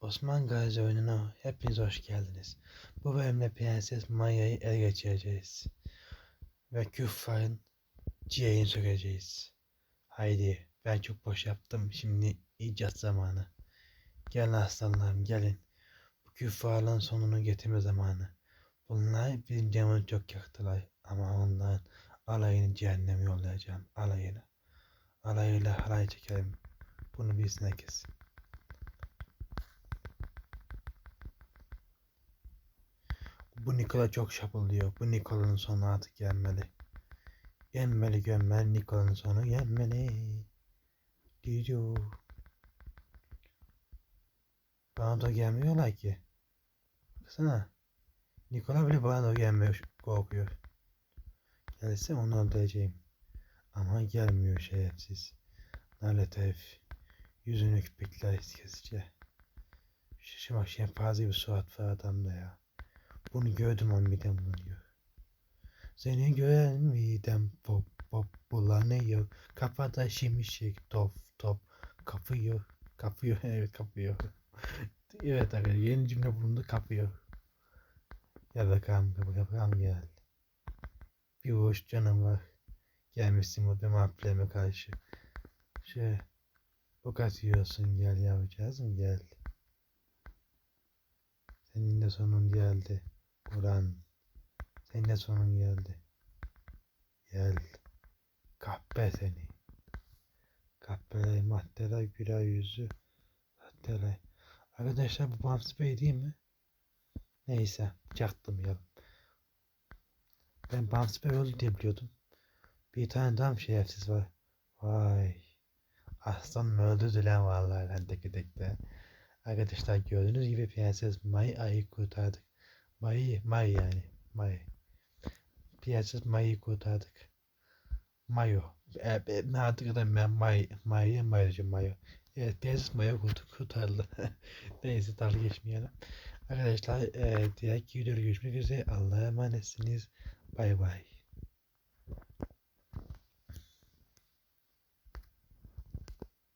Osman Gazi oyununa hepiniz hoş geldiniz. Bu bölümde Prenses Maya'yı ele geçireceğiz. Ve Küffar'ın ciğerini sökeceğiz. Haydi ben çok boş yaptım. Şimdi icat zamanı. Gelin aslanlarım gelin. Bu küffarların sonunu getirme zamanı. Bunlar bizim canımızı çok yaktılar. Ama onların alayını cehenneme yollayacağım. Alayını. Alayıyla halay çekelim. Bunu bilsin herkes. Bu Nikola çok şapılıyor. Bu Nikola'nın sonu artık gelmeli. Gelmeli gömmeli Nikola'nın sonu gelmeli. Diyor. Bana da gelmiyorlar ki. Baksana. Nikola bile bana da gelmiyor. Korkuyor. Gelse onu öldüreceğim. Ama gelmiyor şerefsiz. Lanet herif. Yüzünü köpekler kesici. Şu bak şempanze bir surat var adamda ya. Bunu gördüm an midem bulanıyor. Seni gören midem pop pop bulanıyor. Kafada şimşek top top kapıyor. Kapıyor evet kapıyor. evet arkadaşlar yeni cümle bulundu kapıyor. Gel bakalım gel bakalım gel. Bir hoş canım var. Gelmişsin bu benim abime karşı. Şey ok atıyorsun gel yavrucağızım gel. Senin de sonun geldi. Ulan. Senin de sonun geldi. Gel. Kahpe seni. Kahpeler, maddeler, güler yüzü. Maddeler. Arkadaşlar bu Bams Bey değil mi? Neyse. Çaktım ya. Ben Bams Bey öldü diye biliyordum. Bir tane mı şerefsiz var? Vay. Aslan öldürdü lan vallahi ben tek tekte. Arkadaşlar gördüğünüz gibi Prenses May ayı kurtardık. Mayı, May yani. May. Prenses May'ı kurtardık. Mayo. E, ben artık da ben May, May'ı May'cım Mayo. Evet Prenses May'ı kurtardı. Neyse dalga geçmeyelim. Arkadaşlar e, diğer videoda görüşmek üzere. Allah'a emanetsiniz. Bay bay.